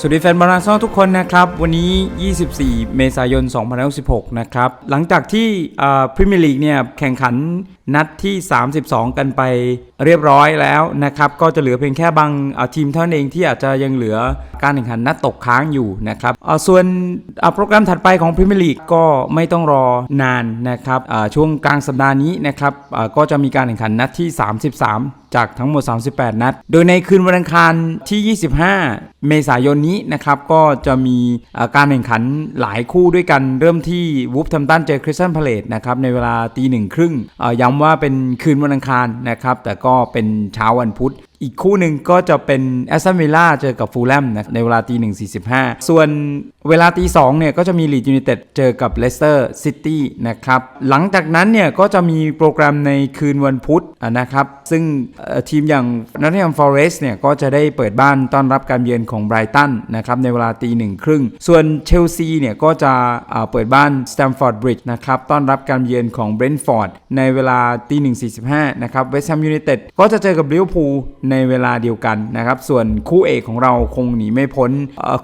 สวัสดีแฟนบอลอาร์เซนอลทุกคนนะครับ วันนี้ 24 เมษายน 2016 นะครับ หลังจากที่พรีเมียร์ลีกเนี่ยแข่งขัน นัดที่ 32 กันไปเรียบร้อยแล้วนะครับ ก็จะเหลือเพียงแค่บางอ่าทีมเท่านั้นเองที่อาจจะยังเหลือการแข่งขันนัดตกค้างอยู่นะครับอ่าส่วนอ่าโปรแกรมถัดไปของพรีเมียร์ลีกก็ไม่ต้องรอนานนะครับอ่าช่วงกลางสัปดาห์นี้นะครับอ่าก็จะมีการแข่งขันนัดที่ 33 จากทั้งหมด 38 นัด โดยในคืนวันอังคารที่ 25 เมษายนนี้นะครับก็จะมีอ่าการแข่งขันหลายคู่ด้วยกันเริ่มที่วูฟทัมตันเจอคริสตันพาเลตนะครับในเวลาตีหนึ่งครึ่งอ่าย้ำว่าเป็นคืนวันอังคารนะครับ แต่ก็เป็นเช้าวันพุธ อีกคู่หนึ่งก็จะเป็นแอสตันวิลล่าเจอกับฟูลแลมนะในเวลาตีหนึ่งสี่สิบห้าส่วนเวลาตีสองเนี่ยก็จะมีลีดยูไนเต็ดเจอกับเลสเตอร์ซิตี้นะครับ หลังจากนั้นเนี่ยก็จะมีโปรแกรมในคืนวันพุธนะครับ ซึ่งทีมอย่างนอตติงแฮมฟอเรส์เนี่ยก็จะได้เปิดบ้านต้อนรับการเยือนของไบรตันนะครับในเวลาตีหนึ่งครึ่ง ส่วนเชลซีเนี่ยก็จะเปิดบ้านสแตมฟอร์ดบริดจ์นะครับต้อนรับการเยือนของเบรนท์ฟอร์ดในเวลาตีหนึ่งสี่สิบห้านะครับเวสต์แฮมยูไนเต็ดก็จะเจอกับลิเวอร์พูลในเวลาเดียวกันนะครับส่วนคู่เอกของเราคงหนีไม่พ้น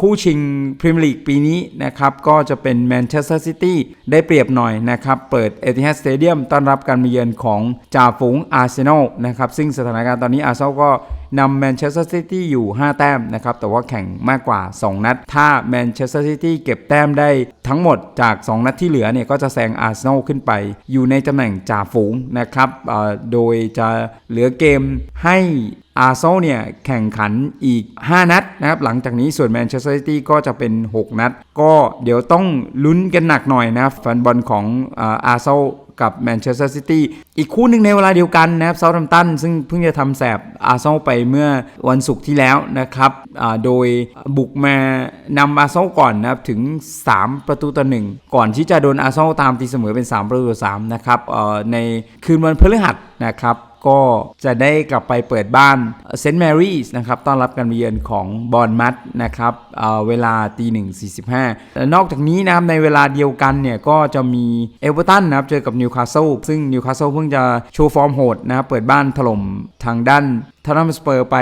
คู่ชิงพรีเมียร์ลีกปีนี้นะครับก็จะเป็นแมนเชสเตอร์ซิตี้ได้เปรียบหน่อยนะครับเปิดเอติฮัดสเตเดียมต้อนรับการมาเยือนของจ่าฝูงอาร์เซนอลนะครับ ซึ่งสถานการณ์ตอนนี้อาร์เซนอลก็นำแมนเชสเตอร์ซิตี้อยู่ 5 แต้มนะครับ แต่ว่าแข่งมากกว่า 2 นัด ถ้าแมนเชสเตอร์ซิตี้เก็บแต้มได้ทั้งหมดจาก 2 นัดที่เหลือเนี่ย ก็จะแซงอาร์เซนอลขึ้นไป อยู่ในตำแหน่งจ่าฝูงนะครับโดยจะเหลือเกมให้อาร์เซนอลเนี่ยแข่งขันอีก 5 นัดนะครับ หลังจากนี้ส่วนแมนเชสเตอร์ซิตี้ก็จะเป็น 6 นัด ก็เดี๋ยวต้องลุ้นกันหนักหน่อยนะแฟนบอลของอาร์เซนอลกับแมนเชสเตอร์ซิตี้อีกคู่หนึ่งในเวลาเดียวกันนะครับเซาท์แฮมป์ตันซึ่งเพิ่งจะทำแสบอาร์เซนอลไปเมื่อวันศุกร์ที่แล้วนะครับโดยบุกมานำอาร์เซนอลก่อนนะครับถึง 3 ประตูต่อหนึ่งก่อนที่จะโดนอาร์เซนอลตามตีเสมอเป็น 3 ประตูต่อ3นะครับในคืนวันพฤหัสนะครับ ก็จะได้กลับไปเปิดบ้านเซนต์แมรี่นะครับต้อนรับการมาเยือนของบอลมัดนะครับเเวลาตีหนึ่งสี่สิบห้านอกจากนี้นะครับในเวลาเดียวกันเนี่ยก็จะมีเอเวอร์ตันนะครับเจอกับนิวคาสเซิลซึ่งนิวคาสเซิลเพิ่งจะโชว์ฟอร์มโหดนะครับเปิดบ้านถล่มทางด้านทอร์นมสเปอร์ไป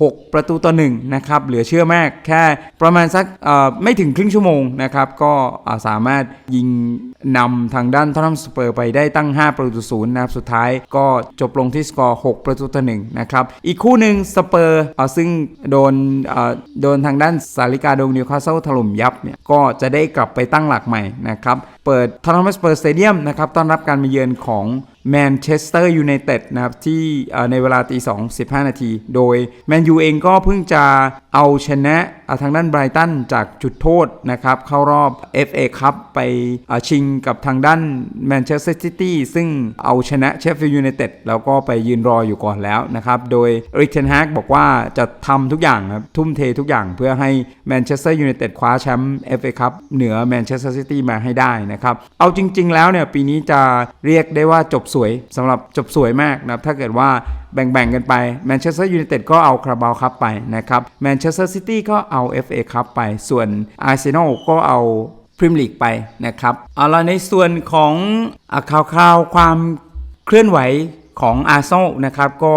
6 ประตูต่อหนึ่งนะครับเหลือเชื่อมากแค่ประมาณสักไม่ถึงครึ่งชั่วโมงนะครับก็สามารถยิงนำทางด้านทอตแนมสเปอร์ไปได้ตั้ง 5 ประตูต่อศูนย์นะครับสุดท้ายก็จบลงที่สกอร์ 6 ประตูต่อหนึ่งนะครับอีกคู่หนึ่งสเปอร์อ่าซึ่งโดนโดนทางด้านสาริกาโดงนิวคาสเซิลถล่มยับเนี่ยก็จะได้กลับไปตั้งหลักใหม่นะครับเปิดทอตแนมสเปอร์สเตเดียมนะครับต้อนรับการมาเยือนของ แมนเชสเตอร์ยูไนเต็ดนะครับที่ในเวลาตีสองสิบห้านาที โดยแมนยูเองก็เพิ่งจะเอาชนะ เอ่อทางด้านไบรตันจากจุดโทษนะครับเข้ารอบ FA คัพไปชิงกับทางด้านแมนเชสเตอร์ซิตี้ซึ่งเอาชนะเชฟฟิลด์ยูไนเต็ดแล้วก็ไปยืนรออยู่ก่อนแล้วนะครับโดยริกเทนฮากบอกว่าจะทำทุกอย่างครับทุ่มเททุกอย่างเพื่อให้แมนเชสเตอร์ยูไนเต็ดคว้าแชมป์ FA คัพเหนือแมนเชสเตอร์ซิตี้มาให้ได้นะครับเอาจริง ๆ แล้วเนี่ยปีนี้จะเรียกได้ว่าจบสวยสำหรับจบสวยมากนะครับถ้าเกิดว่าแบ่งๆกันไปแมนเชสเตอร์ยูไนเต็ดก็เอาคาราบาวคัพไปนะครับแมนเชสเตอร์ซิตี้ก็เอา FA คัพไป ส่วนอาร์เซนอลก็เอาพรีเมียร์ลีกไปนะครับเอาละในส่วนของอะข่าวๆความเคลื่อนไหวของอาร์เซนอลนะครับก็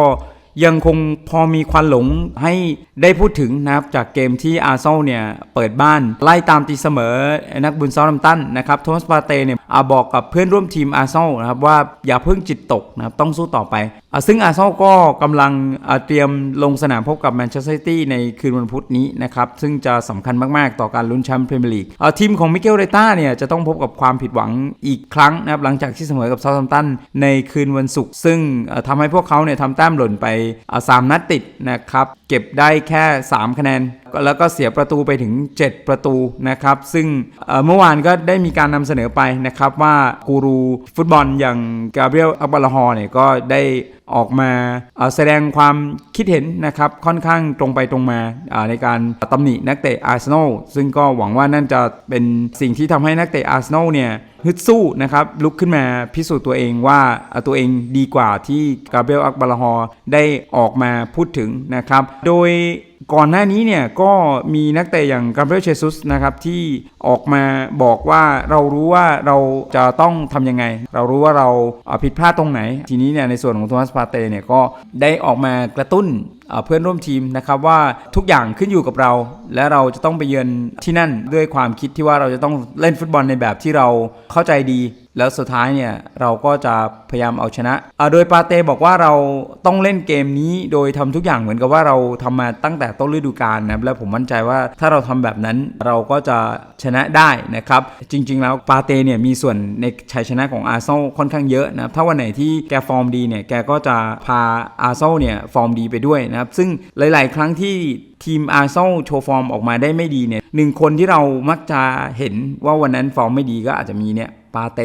ยังคงพอมีควันหลงให้ได้พูดถึงนะครับจากเกมที่อาร์เซนอลเนี่ยเปิดบ้านไล่ตามตีเสมอนักบุญซาลัมตันนะครับโทมัสปาเต้เนี่ยอาบอกกับเพื่อนร่วมทีมอาร์เซนอลนะครับว่าอย่าเพิ่งจิตตกนะครับต้องสู้ต่อไป ซึ่งอาร์เซนอลก็กำลังเตรียมลงสนามพบกับแมนเชสเตอร์ซิตี้ในคืนวันพุธนี้นะครับ ซึ่งจะสำคัญมาก ๆ ต่อการลุ้นแชมป์พรีเมียร์ลีกทีมของมิเกลเรต้าเนี่ยจะต้องพบกับความผิดหวังอีกครั้งนะครับ หลังจากที่เสมอกับซา u t ัมตันในคืนวันศุกร์ซึ่งทำให้พวกเขาเนี่ยทำแต้มหล่นไปสามนัดติดนะครับ เก็บได้แค่ 3 คะแนน แล้วก็เสียประตูไปถึง 7 ประตูนะครับ ซึ่งเมื่อวานก็ได้มีการนำเสนอไปนะครับว่ากูรูฟุตบอลอย่างกาเบรียลอักบาลฮอร์เนี่ยก็ได้ออกมาแสดงความคิดเห็นนะครับ ค่อนข้างตรงไปตรงมาในการตำหนินักเตะอาร์เซนอลซึ่งก็หวังว่านั่นจะเป็นสิ่งที่ทำให้นักเตะอาร์เซนอลเนี่ย ฮึดสู้นะครับลุกขึ้นมาพิสูจน์ตัวเองว่าตัวเองดีกว่าที่กาเบรียลอักบาลาฮอร์ได้ออกมาพูดถึงนะครับ โดยก่อนหน้านี้เนี่ยก็มีนักเตะอย่างกาเบรียลเชซุสนะครับที่ออกมาบอกว่าเรารู้ว่าเราจะต้องทำยังไง เรารู้ว่าเราผิดพลาดตรงไหน ทีนี้เนี่ยในส่วนของโทมัสปาเต้เนี่ยก็ได้ออกมากระตุ้น เพื่อนร่วมทีมนะครับว่าทุกอย่างขึ้นอยู่กับเรา และเราจะต้องไปเยือนที่นั่นด้วยความคิดที่ว่าเราจะต้องเล่นฟุตบอลในแบบที่เราเข้าใจดี แล้วสุดท้ายเนี่ยเราก็จะพยายามเอาชนะโดยปาเต้บอกว่าเราต้องเล่นเกมนี้โดยทำทุกอย่างเหมือนกับว่าเราทำมาตั้งแต่ต้นฤดูกาลนะครับและผมมั่นใจว่าถ้าเราทำแบบนั้นเราก็จะชนะได้นะครับจริง ๆ แล้วปาเต้เนี่ยมีส่วนในชัยชนะของอาร์เซนอลค่อนข้างเยอะนะครับถ้าวันไหนที่แกฟอร์มดีเนี่ยแกก็จะพาอาร์เซนอลเนี่ยฟอร์มดีไปด้วยนะครับซึ่งหลาย ๆ ครั้งที่ทีมอาร์เซนอลโชว์ฟอร์มออกมาได้ไม่ดีเนี่ยหนึ่งคนที่เรามักจะเห็นว่าวันนั้นฟอร์มไม่ดีก็อาจจะมีเนี่ย ปาเต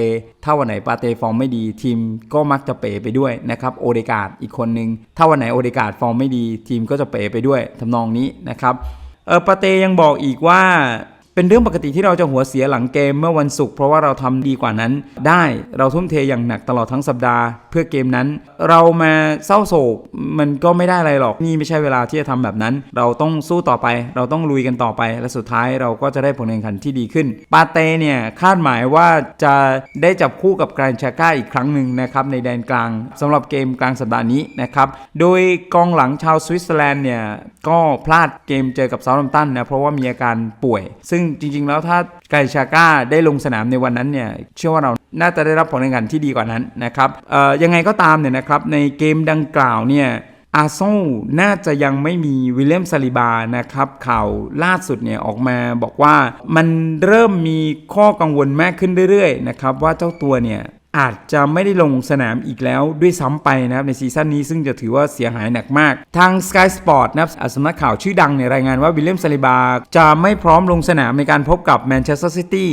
ถ้าวันไหนปาเตฟอร์มไม่ดีทีมก็มักจะเป๋ไปด้วยนะครับโอเดกาดอีกคนนึง ถ้าวันไหนโอเดกาดฟอร์มไม่ดีทีมก็จะเป๋ไปด้วยทำนองนี้นะครับเออปาเตยังบอกอีกว่า เป็นเรื่องปกติที่เราจะหัวเสียหลังเกมเมื่อวันศุกร์เพราะว่าเราทำดีกว่านั้น ได้เราทุ่มเทอย่างหนักตลอดทั้งสัปดาห์เพื่อเกมนั้น เรามาเศร้าโศกมันก็ไม่ได้อะไรหรอกนี่ไม่ใช่เวลาที่จะทำแบบนั้น เราต้องสู้ต่อไป เราต้องลุยกันต่อไป และสุดท้ายเราก็จะได้ผลแข่งขันที่ดีขึ้น ปาเต้เนี่ยคาดหมายว่าจะได้จับคู่กับกรานชาก้าอีกครั้งหนึ่งนะครับในแดนกลางสำหรับเกมกลางสัปดาห์นี้นะครับโดยกองหลังชาวสวิตเซอร์แลนด์เนี่ยก็พลาดเกมเจอกับเซาท์แฮมป์ตันนะเพราะว่ามีอาการป่วย ซึ่งจริง ๆ แล้วถ้าไกชาก้าได้ลงสนามในวันนั้นเนี่ยเชื่อว่าเราน่าจะได้รับผลแข่งขันที่ดีกว่านั้นนะครับยังไงก็ตามเนี่ยนะครับในเกมดังกล่าวเนี่ยอาร์เซนอลน่าจะยังไม่มีวิลเลียมซาลิบานะครับข่าวล่าสุดเนี่ยออกมาบอกว่ามันเริ่มมีข้อกังวลมากขึ้นเรื่อยๆนะครับว่าเจ้าตัวเนี่ย อาจจะไม่ได้ลงสนามอีกแล้วด้วยซ้ำไปนะครับ ในซีซั่นนี้ซึ่งจะถือว่าเสียหายหนักมาก ทาง Sky Sport นะครับอ่าสำนักข่าวชื่อดังเนี่ยรายงานว่าวิลเลียมซาลิบา จะไม่พร้อมลงสนามในการพบกับแมนเชสเตอร์ซิตี้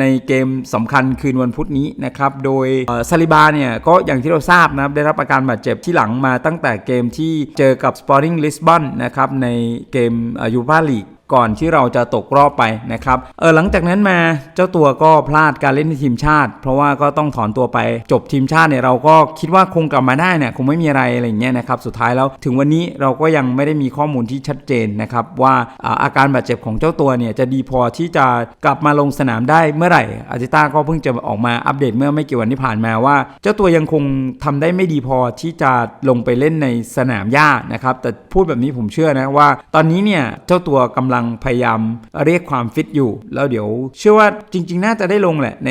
ในเกมสำคัญคืนวันพุธนี้นะครับ โดยซาลิบาเนี่ย ก็อย่างที่เราทราบนะครับ ได้รับอาการบาดเจ็บที่หลังมาตั้งแต่เกมที่เจอกับ Sporting Lisbon นะครับในเกมยูฟ่าลีก ก่อนที่เราจะตกรอบไปนะครับเออหลังจากนั้นมาเจ้าตัวก็พลาดการเล่นในทีมชาติ เพราะว่าก็ต้องถอนตัวไปจบทีมชาติเนี่ยเราก็คิดว่าคงกลับมาได้เนี่ยคงไม่มีอะไรอะไรอย่างเงี้ยนะครับสุดท้ายแล้วถึงวันนี้เราก็ยังไม่ได้มีข้อมูลที่ชัดเจนนะครับว่าอาการบาดเจ็บของเจ้าตัวเนี่ยจะดีพอที่จะกลับมาลงสนามได้เมื่อไหร่อาจิต้าก็เพิ่งจะออกมาอัปเดตเมื่อไม่กี่วันที่ผ่านมาว่า เจ้าตัวยังคงทำได้ไม่ดีพอที่จะลงไปเล่นในสนามหญ้านะครับแต่พูดแบบนี้ผมเชื่อนะว่า ตอนนี้เนี่ยเจ้าตัวกำลังำลังพยายามเรียกความฟิตอยู่ แล้วเดี๋ยว เชื่อว่าจริง ๆ น่าจะได้ลงแหละ ใน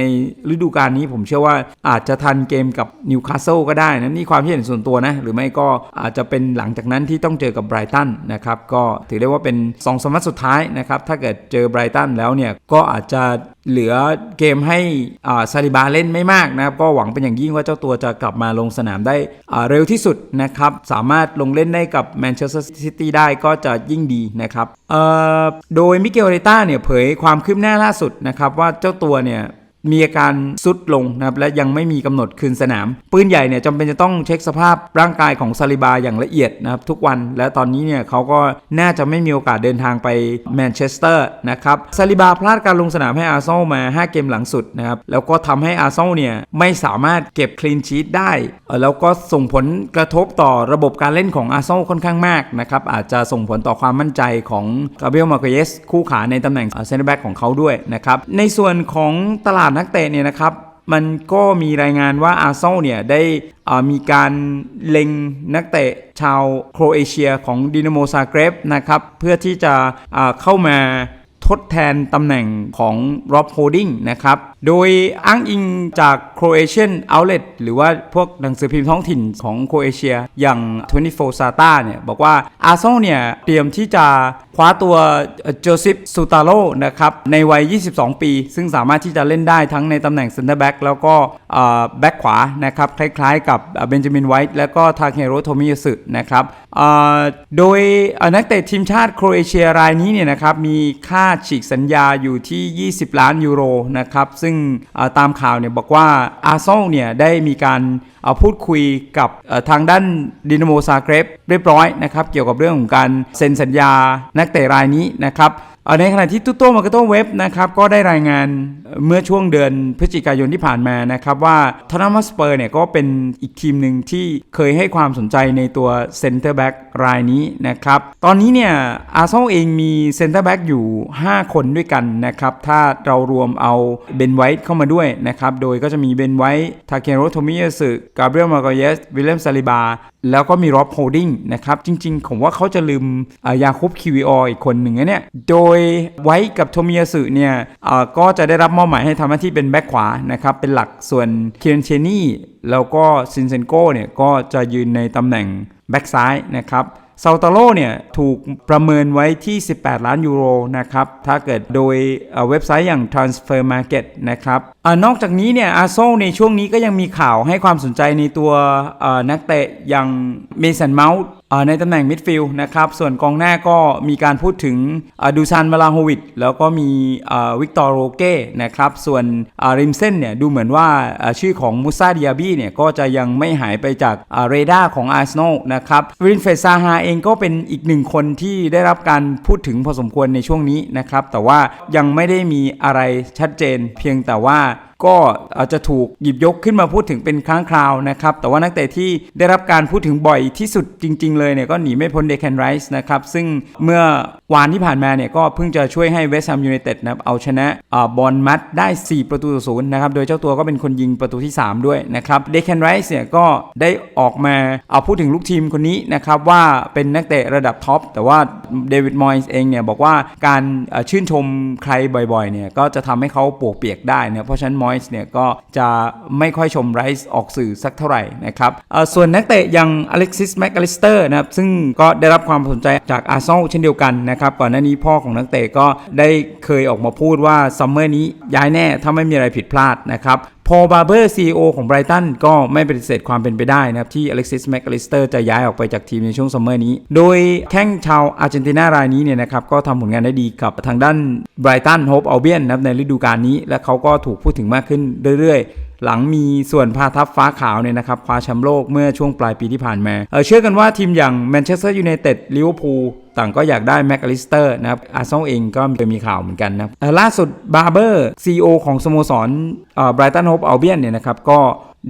ฤดูกาลนี้ผมเชื่อว่าอาจจะทันเกมกับนิวคาสเซิลก็ได้นะนี่ความคิดเห็นส่วนตัวนะ หรือไม่ก็อาจจะเป็นหลังจากนั้นที่ต้องเจอกับไบรตันนะครับก็ถือได้ว่าเป็น2องสมัตสุดท้ายนะครับถ้าเกิดเจอไบรตันแล้วเนี่ยก็อาจจะ เหลือเกมให้อ่าซาลิบาเล่นไม่มากนะครับ ก็หวังเป็นอย่างยิ่งว่าเจ้าตัวจะกลับมาลงสนามได้เร็วที่สุดนะครับ สามารถลงเล่นได้กับแมนเชสเตอร์ซิตี้ได้ก็จะยิ่งดีนะครับโดยมิเกลเรต้าเนี่ยเผยความคืบหน้าล่าสุดนะครับว่าเจ้าตัวเนี่ย มีอาการสุดลงนะครับและยังไม่มีกำหนดคืนสนาม ปืนใหญ่เนี่ยจำเป็นจะต้องเช็คสภาพร่างกายของซาลิบาอย่างละเอียดนะครับทุกวันและตอนนี้เนี่ยเขาก็น่าจะไม่มีโอกาสเดินทางไปแมนเชสเตอร์นะครับซาลิบาพลาดการลงสนามให้อาร์เซนอลมา 5 เกมหลังสุดนะครับแล้วก็ทำให้อาร์เซนอลเนี่ยไม่สามารถเก็บคลีนชีตได้ แล้วก็ส่งผลกระทบต่อระบบการเล่นของอาร์เซนอลค่อนข้างมากนะครับอาจจะส่งผลต่อความมั่นใจของกาเบรียลมาเกเยสคู่ขาในตำแหน่งเซนเตอร์แบ็กของเขาด้วยนะครับในส่วนของตลาดนักเตะเนี่ยนะครับมันก็มีรายงานว่าอาร์เซนอลเนี่ยได้มีการเล็งนักเตะชาวโครเอเชียของดินาโมซาเกรบนะครับเพื่อที่จะเข้ามาทดแทนตำแหน่งของร็อบโฮดิงนะครับ โดยอ้างอิงจาก Croatian Outlet หรือว่าพวกหนังสือพิมพ์ท้องถิ่นของโครเอเชีย อย่าง 24 Sata เนี่ย บอกว่าอาร์เซนอลเนี่ย เตรียมที่จะคว้าตัวโจซิฟซูตาโ o นะครับ ในวัย 22 ปี ซึ่งสามารถที่จะเล่นได้ทั้งในตำแหน่งเซนเตอร์แบ็กแล้วก็แบ็กขวานะครับ คล้ายๆกับเบนจามินไวท์แล้วก็ทาเคโรโทมิยสึนะครับโดยนักเตะทีมชาติโครเอเชียรายนี้เนี่ยนะครับมีค่าฉีกสัญญาอยู่ที่ 20 ล้านยูโรนะครับซึ่ง่งตามข่าวเนี่ยบอกว่าอาร์เซอลเนี่ยได้มีการาพูดคุยกับทางด้านดินาโมซาเกรบเรียบร้อยนะครับ เกี่ยวกับเรื่องของการเซ็นสัญญานักเตะรายนี้นะครับ ในขณะที่ตุ๊โต้มาร์เก็ตเว็บนะครับก็ได้รายงานเมื่อช่วงเดือนพฤศจิกายนที่ผ่านมานะครับว่าทอน n มสเปอร์เนี่ยก็เป็นอีกทีมหนึ่งที่เคยให้ความสนใจในตัวเซนเตอร์แบ็กรายนี้นะครับ ตอนนี้เนี่ยอาร์เซนอลเองมีเซนเตอร์แบ็กอยู่ 5 คนด้วยกันนะครับถ้าเรารวมเอาเบนไวท์เข้ามาด้วยนะครับโดยก็จะมีเบนไวท์ทาเคโรโทมิยาสึกาเบรียลมาโกเยสวิลเลมซาลิบาแล้วก็มีร็อบโฮดิ้งนะครับจริงๆ ผมว่าเขาจะลืมยาคุบคิวิอออีกคนหนึ่งนะเนี่ยโดยไว้กับโทมิยาสึเนี่ยก็จะได้รับมอบหมายให้ทำหน้าที่เป็นแบ็คขวานะครับเป็นหลักส่วนเคียนเชนี่แล้วก็ซินเซนโกเนี่ยก็จะยืนในตำแหน่งแบ็คซ้ายนะครับซาตาโลเนี่ยถูกประเมินไว้ที่ 18 ล้านยูโรนะครับถ้าเกิดโดยเว็บไซต์อย่าง Transfer Market นะครับ นอกจากนี้เนี่ยอาโซในช่วงนี้ก็ยังมีข่าวให้ความสนใจในตัวนักเตะอย่างเมสันเมาส์ในตำแหน่งมิดฟิลด์นะครับ ส่วนกองหน้าก็มีการพูดถึงดูซานมาลาโฮวิดแล้วก็มีวิกตอร์โรเก้นะครับ ส่วนริมเส้นเนี่ยดูเหมือนว่าชื่อของมูซาดิอาบีเนี่ยก็จะยังไม่หายไปจากเรดาร์ของอาร์เซนอลนะครับวินเฟซาฮาเองก็เป็นอีกหนึ่งคนที่ได้รับการพูดถึงพอสมควรในช่วงนี้นะครับ แต่ว่ายังไม่ได้มีอะไรชัดเจน เพียงแต่ว่าว่า ก็อาจจะถูกหยิบยกขึ้นมาพูดถึงเป็นครั้งคราวนะครับ แต่ว่านักเตะที่ได้รับการพูดถึงบ่อยที่สุดจริง ๆ เลยเนี่ยก็หนีไม่พ้นเดค a นไรส์นะครับ ซึ่งเมื่อวานที่ผ่านมาเนี่ยก็เพิ่งจะช่วยให้เวสต์แฮมยูไนเต็ดนะครับเอาชนะบอลมัดได้ 4 ประตูต่อศูนย์นะครับ โดยเจ้าตัวก็เป็นคนยิงประตูที่ 3 ด้วยนะครับเดค a นไรส์เนี่ยก็ได้ออกมาเอาพูดถึงลูกทีมคนนี้นะครับว่าเป็นนักเตะระดับท็อปแต่ว่าเดวิดมอยส์เองเนี่ยบอกว่าการชื่นชมใครบ่อยๆเนี่ยก็จะทำให้เขาปวกเปียกได้นะเพราะฉะนั้นมอยส์เนี่ยก็จะไม่ค่อยชมไรซ์ออกสื่อสักเท่าไหร่นะครับส่วนนักเตะอย่างอเล็กซิสแมคอลิสเตอร์นะครับซึ่งก็ได้รับความสนใจจากอาร์เซนอลเช่นเดียวกันนะครับก่อนหน้านี้พ่อของนักเตะก็ได้เคยออกมาพูดว่าซัมเมอร์นี้ย้ายแน่ถ้าไม่มีอะไรผิดพลาดนะครับ พอบาร์เบอร์ซีอของไบรตันก็ไม่ปฏิเสธความเป็นไปได้นะครับ ที่อเล็กซิสแมคอลิสเตอร์จะย้ายออกไปจากทีมในช่วงซัมเมอร์นี้ โดยแข้งชาวอาร์เจนตินารายนี้เนี่ยนะครับ ก็ทำผลงานได้ดีกับทางด้านไบรตันโฮปอัลเบียนนะครับในฤดูกาลนี้ และเขาก็ถูกพูดถึงมากขึ้นเรื่อยๆ หลังมีส่วนพาทัพฟ้าขาวเนี่ยนะครับคว้าแชมป์โลกเมื่อช่วงปลายปีที่ผ่านมาเเชื่อกันว่าทีมอย่างแมนเชสเตอร์ยูไนเต็ดลิเวอร์พูลต่างก็อยากได้แม็กอลิสเตอร์นะครับอาร์เซนอลเองก็เคยมีข่าวเหมือนกันนะล่าสุดบาร์เบอร์ซีอของสโมสรไบรตันโฮปอัลเบียนเนี่ยนะครับก็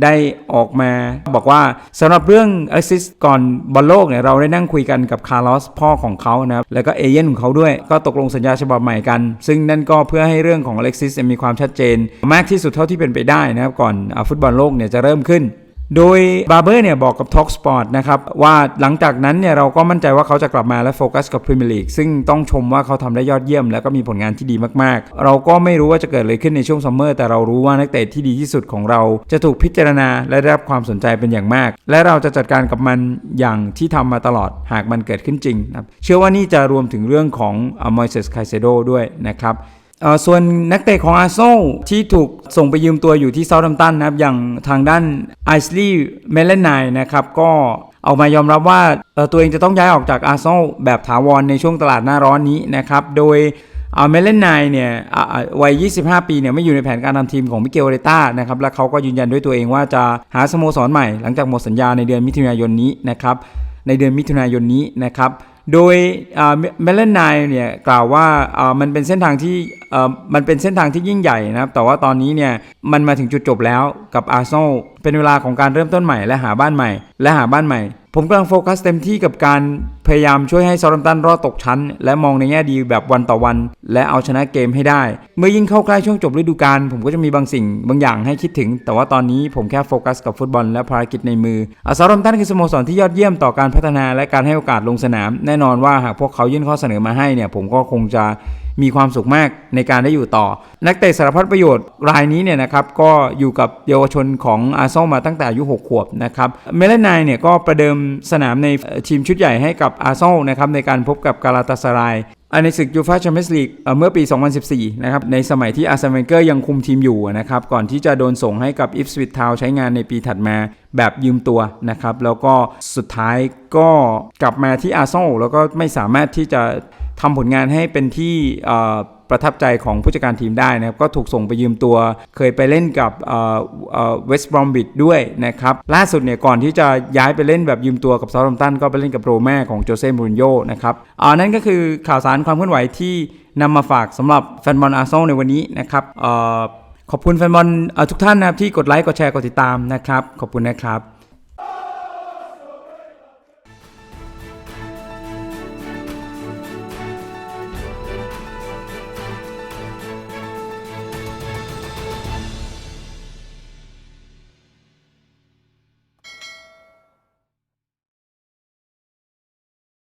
ได้ออกมาบอกว่าสำหรับเรื่องแอสซิสก่อนบอลโลกเนี่ยเราได้นั่งคุยกันกับคาร์ลอสพ่อของเขานะครับแล้วก็เอเย่นของเขาด้วยก็ตกลงสัญญาฉบับใหม่กัน ซึ่งนั่นก็เพื่อให้เรื่องของอเล็กซิสมีความชัดเจน มากที่สุดเท่าที่เป็นไปได้นะครับก่อนฟุตบอลโลกเนี่ยจะเริ่มขึ้น โดยบาร์เบอร์เนี่ยบอกกับ Talk Sport นะครับ ว่าหลังจากนั้นเนี่ยเราก็มั่นใจว่าเขาจะกลับมาและโฟกัสกับพรีเมียร์ลีกซึ่งต้องชมว่าเขาทำได้ยอดเยี่ยม แล้วก็มีผลงานที่ดีมากๆ เราก็ไม่รู้ว่าจะเกิดอะไรขึ้นในช่วงซัมเมอร์แต่เรารู้ว่านักเตะที่ดีที่สุดของเราจะถูกพิจารณาและได้รับความสนใจเป็นอย่างมาก และเราจะจัดการกับมันอย่างที่ทำมาตลอดหากมันเกิดขึ้นจริงนะครับเชื่อว่านี่จะรวมถึงเรื่องของมอยเซสไคเซโดด้วยนะครับ ส่วนนักเตะของอาร์เซนอลที่ถูกส่งไปยืมตัวอยู่ที่เซาท์แฮมตันนะครับ อย่างทางด้านไอซ์ลีย์เมเลนไนนะครับก็ออกมายอมรับว่าตัวเองจะต้องย้ายออกจากอาร์เซนอลแบบถาวรในช่วงตลาดหน้าร้อนนี้นะครับ โดยเมเลนไนเนี่ยวัย 25 ปีเนี่ยไม่อยู่ในแผนการทำทีมของมิเกลเรต้านะครับ และเขาก็ยืนยันด้วยตัวเองว่าจะหาสโมสรใหม่หลังจากหมดสัญญาในเดือนมิถุนายนนี้นะครับ ในเดือนมิถุนายนนี้นะครับ โดยเมลเลนไนเนี่ยกล่าวว่ามันเป็นเส้นทางที่มันเป็นเส้นทางที่ยิ่งใหญ่นะครับ แต่ว่าตอนนี้เนี่ยมันมาถึงจุดจบแล้วกับอาร์เซนอลเป็นเวลาของการเริ่มต้นใหม่และหาบ้านใหม่ และหาบ้านใหม่ ผมกำลังโฟกัสเต็มที่กับการพยายามช่วยให้ซาร์ตันรอดตกชั้น และมองในแง่ดีแบบวันต่อวัน และเอาชนะเกมให้ได้ เมื่อยิ่งเข้าใกล้ช่วงจบฤดูกาลผมก็จะมีบางสิ่งบางอย่างให้คิดถึง แต่ว่าตอนนี้ผมแค่โฟกัสกับฟุตบอลและภารกิจในมืออาซาร์ตันคือสโมสรที่ยอดเยี่ยมต่อการพัฒนาและการให้โอกาสลงสนามแน่นอนว่าหากพวกเขายื่นข้อเสนอมาให้เนี่ยผมก็คงจะมีความสุขมากในการได้อยู่ต่อ นักเตะสารพัดประโยชน์รายนี้เนี่ยนะครับก็อยู่กับเยาวชนของอาร์เซนอลมาตั้งแต่อายุ 6 ขวบนะครับเมเลนายเนี่ยก็ประเดิมสนามในทีมชุดใหญ่ให้กับอาร์เซนอลนะครับในการพบกับกาลาตาสราย ในศึกยูฟาแชมเปี้ยนส์ลีกเมื่อปี 2014 นะครับ ในสมัยที่อาร์เซนเวนเกอร์ยังคุมทีมอยู่นะครับ ก่อนที่จะโดนส่งให้กับอิฟสวิตทาวใช้งานในปีถัดมาแบบยืมตัวนะครับ แล้วก็สุดท้ายก็กลับมาที่อาร์เซนอลแล้วก็ไม่สามารถที่จะทำผลงานให้เป็นที่ ประทับใจของผู้จัดการทีมได้นะครับ ก็ถูกส่งไปยืมตัว เคยไปเล่นกับเวสต์บรอมบิดด้วยนะครับ ล่าสุดเนี่ยก่อนที่จะย้ายไปเล่นแบบยืมตัวกับซา u t ัมตันก็ไปเล่นกับโรแม่ของโจเซ่มูรินโญ่นะครับอ่านั่นก็คือข่าวสารความเคลื่อนไหวที่นำมาฝากสำหรับแฟนบอลอาร์เซนอลในวันนี้นะครับขอบคุณแฟนบอลทุกท่านนะครับที่กดไลค์กดแชร์กดติดตามนะครับขอบคุณนะครับ